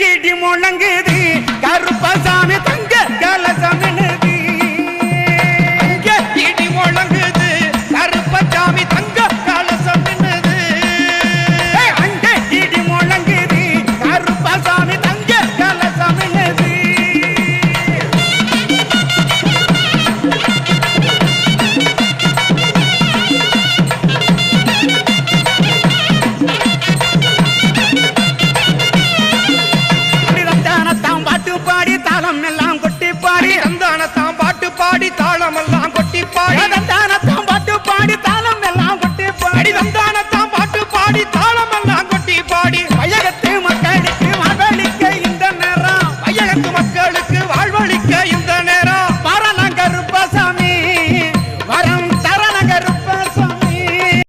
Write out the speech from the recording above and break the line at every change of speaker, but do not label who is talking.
கிடி முழங்குது. கருப்பு தாளம் எல்லாம் கொட்டி பாடி
சந்தான தாம் பாட்டு பாடி தாளம் எல்லாம் கொட்டி பாடி.